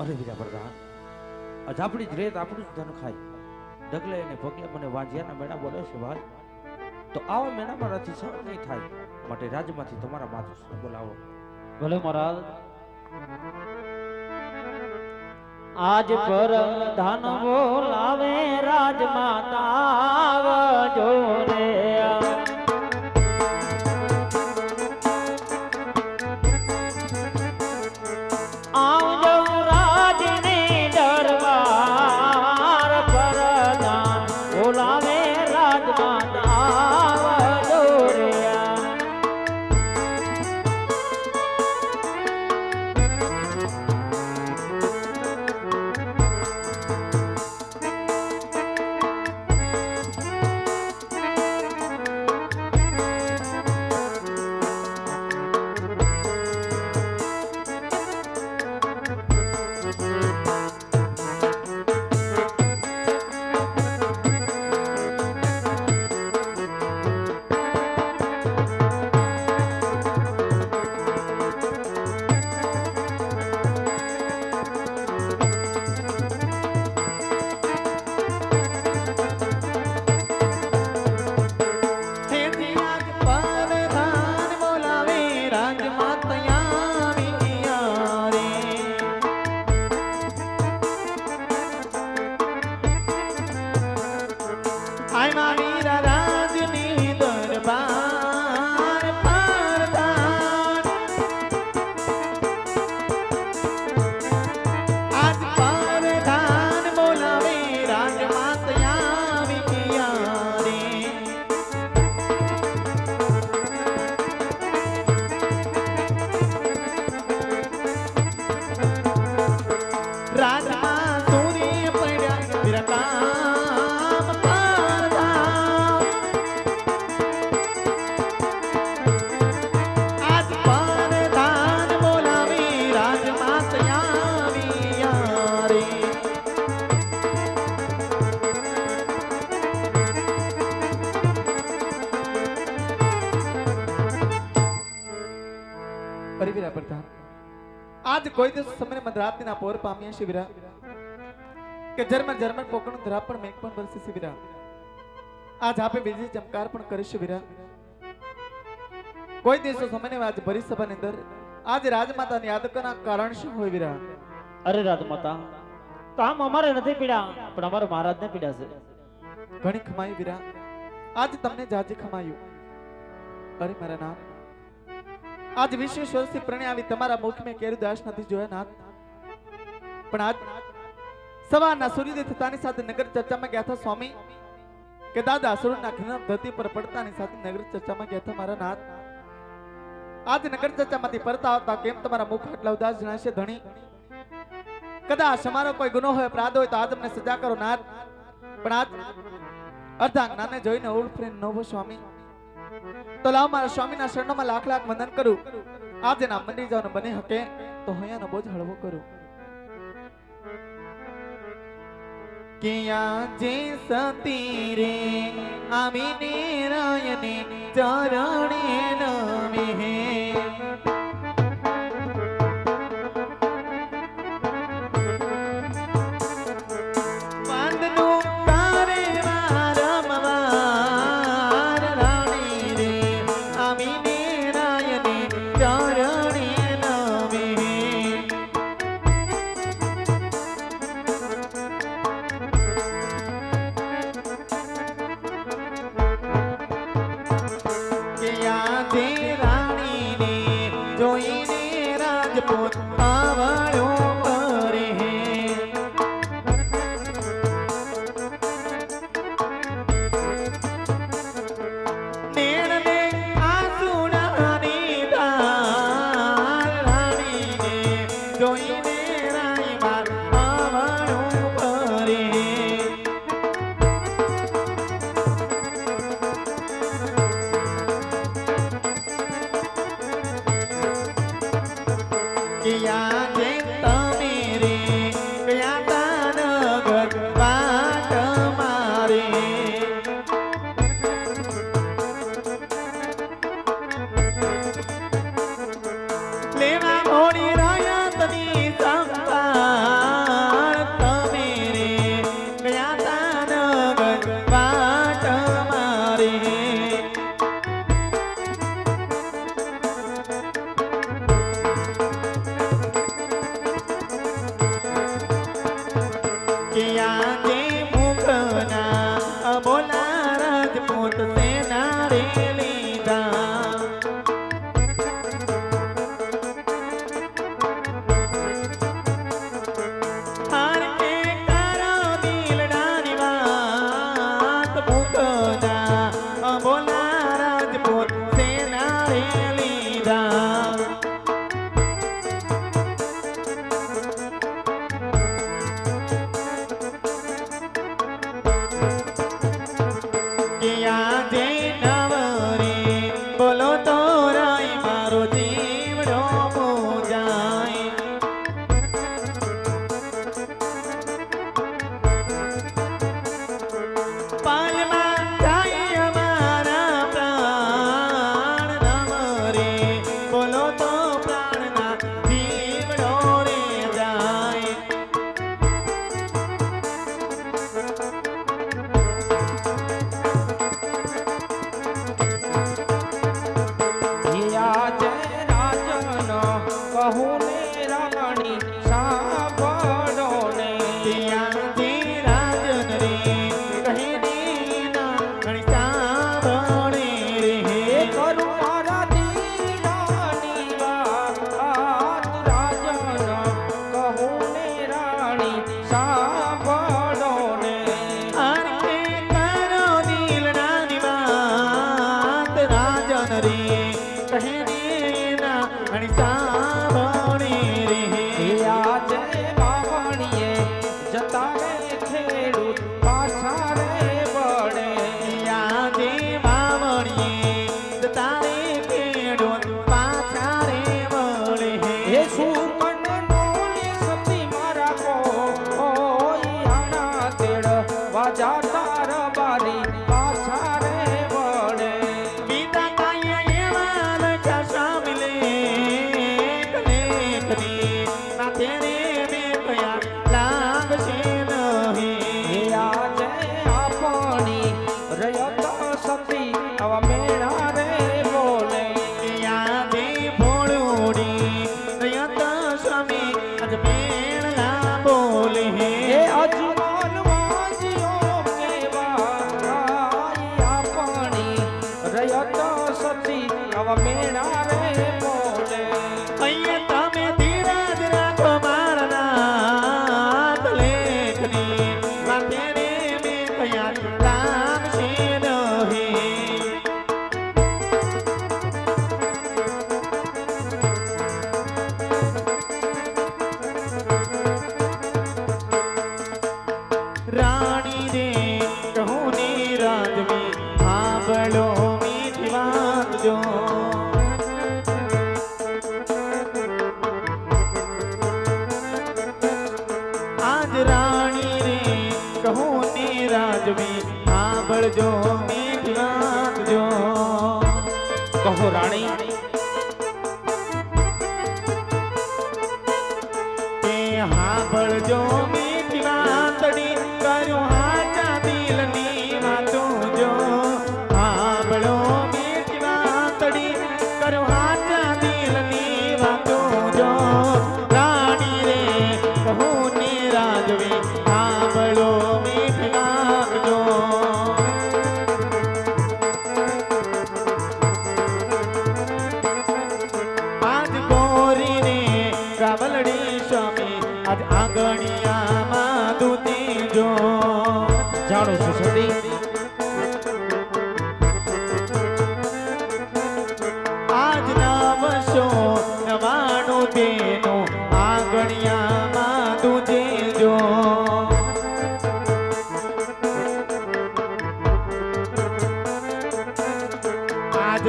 અરે બીજા પ્રધાન આજ જ રેત, આપણું જ ધન ખાય. ડગલે અને પગલે મને વાંજિયાના મેળા બોલે છે, ભાઈ. તો આવા મેળામાં મારાથી સહન નહીં થાય, માટે રાજમાંથી તમારા માથું બોલાવો. ભલે મહારાજ. આજ પર ધન બોલાવે રાજમાતા આવજો રે પરિવીરા પ્રધાન આજ કોઈ દિવસ સમય મધરાતના પોર પામ્યા શિવરા કે જર્મન જર્મન પોકણું ધરા પણ મેઘ પણ વરસે શિવરા આજ આપે બીજી ચમકાર પણ કરી શિવરા કોઈ દિવસો સમયને આજ ભરી સભાની અંદર આજ રાજમાતા યાદ કરના કારણ શું હોય વિરા? અરે રાજમાતા કામ અમારે નથી પીડા પણ અમારો મહારાજ ને પીડા છે. ઘણી ખમાઈ વિરા. આજ તમને જાજે ખમાયું. અરે મારા નાથ આજ વિશેષ વર્ષથી પ્રણય તમારા મુખ કેરું દાસ નથી જોયા નાથ પણ આજ સવારના સૂર્યોદય થતાની સાથે નગર ચર્ચામાં ગયા હતા સ્વામી, કે દાદા અસુરના ઘન ધરતી પર પડતાની સાથે નગર ચર્ચામાં ગયા હતા મારા નાથ. આજ નગર ચર્ચામાંથી પરતા આવતા કેમ તમારા મુખ આટલા ઉદાસ જણાશે ધણી? કદાચ અમારો કોઈ ગુનો હોય, અપરાધ હોય તો આજ અમને સજા કરો નાથ. પણ આજ અર્ધા નાને જોઈને ઓળખે નવો સ્વામી. તો લાવ મારા સ્વામીના શરણોમાં લાખ લાખ વંદન કરું. આજે ના મંદિર જવાનું બને હકે, તો હૈયાનો બોજ હળવો કરું. કિયા જે સતી રે આમી રાયને ચરણે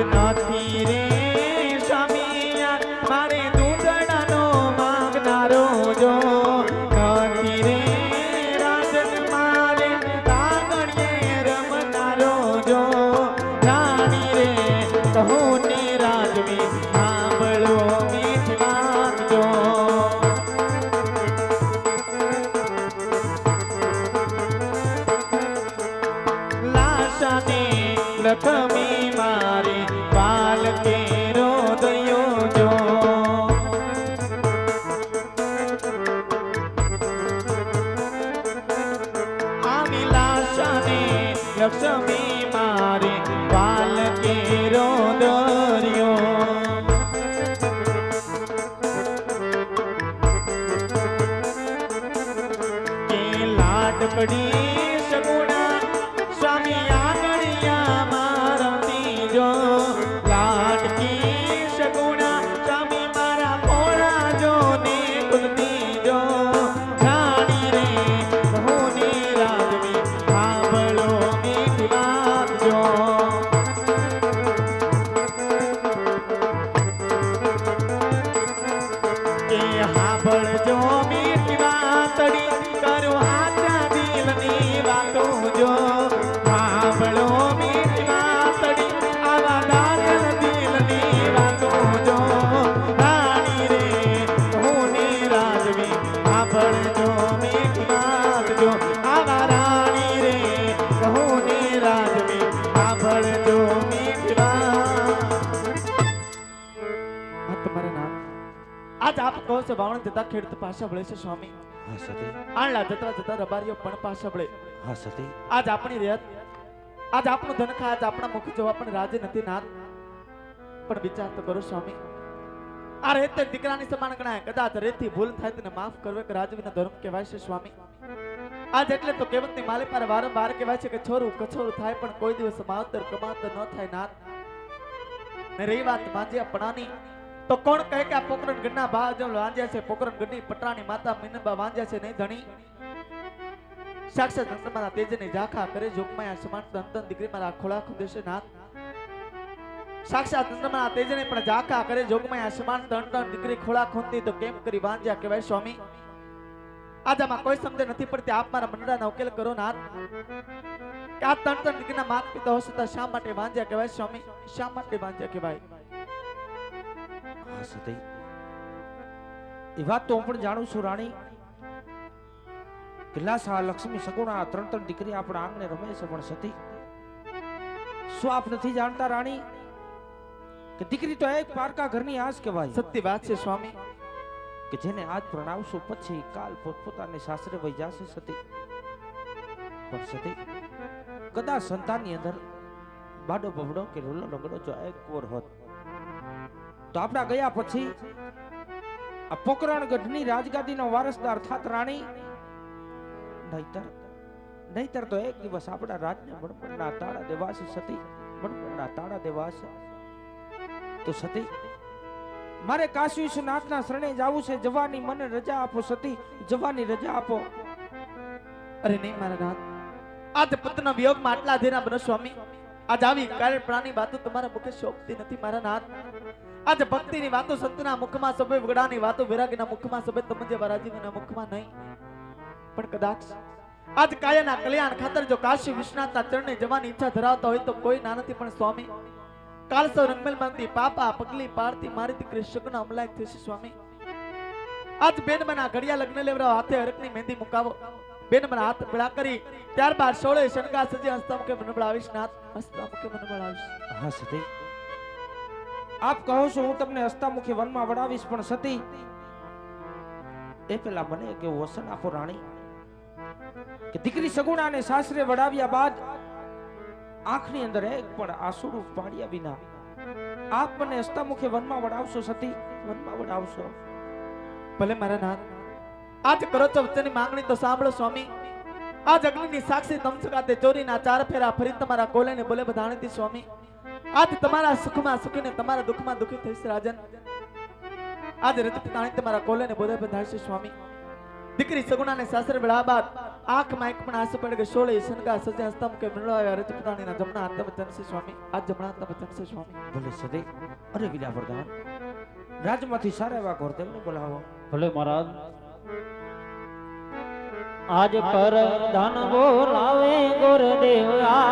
નથી રે સ્વામી, મારે દૂધડાનો માંગનારો જો નથી રે રાજન મારે રાગણીએ રમનારો જો રાણી રે, કહું ને રાજવી, સાંભળો મીઠી વાત જો. લાશાને લખમી લાડકડી સગુણા સ્વામી આંગણિયા મારતી જો લાટકી સગુણા સ્વામી મારા પોળા જો ને કુલતી જો રાણી રે હોની ને રાજવી, સાંભળો મીઠી વાત જો. કે વાતડી વાવણ જતા ખેડૂત પાછા વળે છે સ્વામી. હા સતી. આણલા જતા જતા રબારીઓ પણ પાછા વળે. હા સતી. આજ આપણી રેત આજ આપણું ધનખા આજ આપણા મુખ જોવા પણ રાજી નથી નાથ. પણ વિચાર તો કરો સ્વામી. આ રેત દીકરાની સમાન ગણાય. કદાચ રેતથી ભૂલ થાય તેને માફ કરવો કે રાજવીના ધર્મ કહેવાય છે સ્વામી. આજ એટલે તો કહેવતની માલી પર વારંવાર કહેવાય છે કે છોરું કછોરું થાય પણ કોઈ દિવસ માવતર કમાતર ન થાય નાથ. ને રહી વાત માજી પણાની. તો કોણ કહે કે આ પોકરણ ગઢના ભા જો વાંજ્યા છે? પોકરણ ગઢની પટરાની માતા મીનબા વાંજ્યા છે નહીં ધણી? સાક્ષાત હંસમાના તેજને ઝાખા કરે જોગમાયા સમાન દંતન દીકરીમાં મારા ખોળા ખુદેશે નાથ સાક્ષાત હંસમાના તેજને પણ ઝાખા કરે જોગમાયા સમાન દંતન દીકરી ખોળા ખૂંદી તો કેમ કરી વાંજ્યા કહેવાય સ્વામી? આજામાં કોઈ સમજ નથી પડતી, આપ મારા મંડળાના ઉકેલ કરો નાથ કે આ ત્રણ દીકરીના માત પિતા હશે છતાં શા માટે વાંજ્યા કહેવાય સ્વામી? શા માટે વાંજ્યા કહેવાય? એ વાત તો હું પણ જાણું છું રાણી. કિલ્લાસા લક્ષ્મી સગુણા આ ત્રણ ત્રણ દીકરી આપણા આંગણે રમે છે પણ સતી શું આપ નથી જાણતા રાણી કે દીકરી તો એક પારકા ઘરની આસ કહેવાય? સત્ય વાત છે સ્વામી. કે જેને આજ પ્રણાવશો પછી કાલ પોતપોતાને સાસરે વહી જશે સતી. પણ સતી કદાચ સંતાનની અંદર બાડો બબડો કે રોલો લગડો જો એક કોર હોત. તો આપણા ગયા પછી આ પોકરણ ગઢની રાજગાદીનો વારસદાર થાત રાણી. નહીતર નહીતર તો એક દિવસ આપણા રાજને મણમણના તાળા દેવાશે સતી મણમણના તાળા દેવાશે. તો સતી, મારે કાશી વિશ્વનાથના શરણે જવું છે, જવાની મને રજા આપો સતી, જવાની રજા આપો. અરે નહીં મારા નાથ, આજ પુત્રના વિયોગમાં આટલા અધીરા બનો સ્વામી. આજ આવી કારણ પ્રાણી વાતો તમારા મુખે શોભતી નથી, મારા નાથ. આજ ભક્તિની વાતો સંતના મુખમાં સભે વગડાની વાતો વિરાગીના મુખમાં સભે તમે જે વરાજીના મુખમાં નહીં. પણ કદાચ આજ કાયાના કલ્યાણ ખાતર જો કાશી વિશ્વનાથના ચરણે જવાની ઈચ્છા ધરાવતા હોય તો કોઈ ના નથી, પણ સ્વામી. કાલસવ રંગમેલ માંગતી પાપા પગલી પાડતી મારી દીકરી નો અમલાયક થશે, સ્વામી. આજ બેન બના ઘડિયા લગ્ન લેવડાવો, હાથે હરકની મહેંદી મુકાવો. બેન મને હાથ પીળા કરી. ત્યારબાદ સોળે શણગા સજી હસ્તા મુખે મને બળાવીશ નાથ હસ્તા મુખે મને બળાવીશ હા સતી. આપ કહો છો હું તમને હસ્તામુખી વનમાં વડાવીશ પણ સતી એ પેલા મને કે વસન આપો રાણી કે દીકરી સગુણાને સાસરે વડાવ્યા બાદ આંખની અંદર એક પણ આંસુડું પાડ્યા વિના આપ મને હસ્તામુખે વનમાં વડાવશો સતી. વનમાં વડાવશો ભલે મારા નાથ આજ કરો છો વચ્ચેની માંગણી તો સાંભળો સ્વામી. આજ અગ્નિની સાક્ષી તમસકાતે ચોરીના ચાર ફેરા ફરી તમારા કોલેને બોલે બધાણીથી સ્વામી. આજ તમારા સુખમાં સુખીને તમારા દુઃખમાં દુઃખી થઈશ રાજન. આજ રજપતાણી તમારા કોલેને બોલે બધાશે સ્વામી. દીકરી સગુણાને સાસરે બેળા બાદ આંખમાં એક પણ આંસુ પડ કે સોળે શનગા સજે હસ્તા મુકે મેળવાયા રજપતાણીના જમણા હાથ વચન છે સ્વામી. આજ જમણા હાથ વચન છે સ્વામી. ભલે સદે અરે વિદ્યા પ્રધાન રાજમાંથી સારા એવા ઘોરદેવને બોલાવો. ભલે મહારાજ. આજ પર ધન બોલાવે ગુરુદેવ આ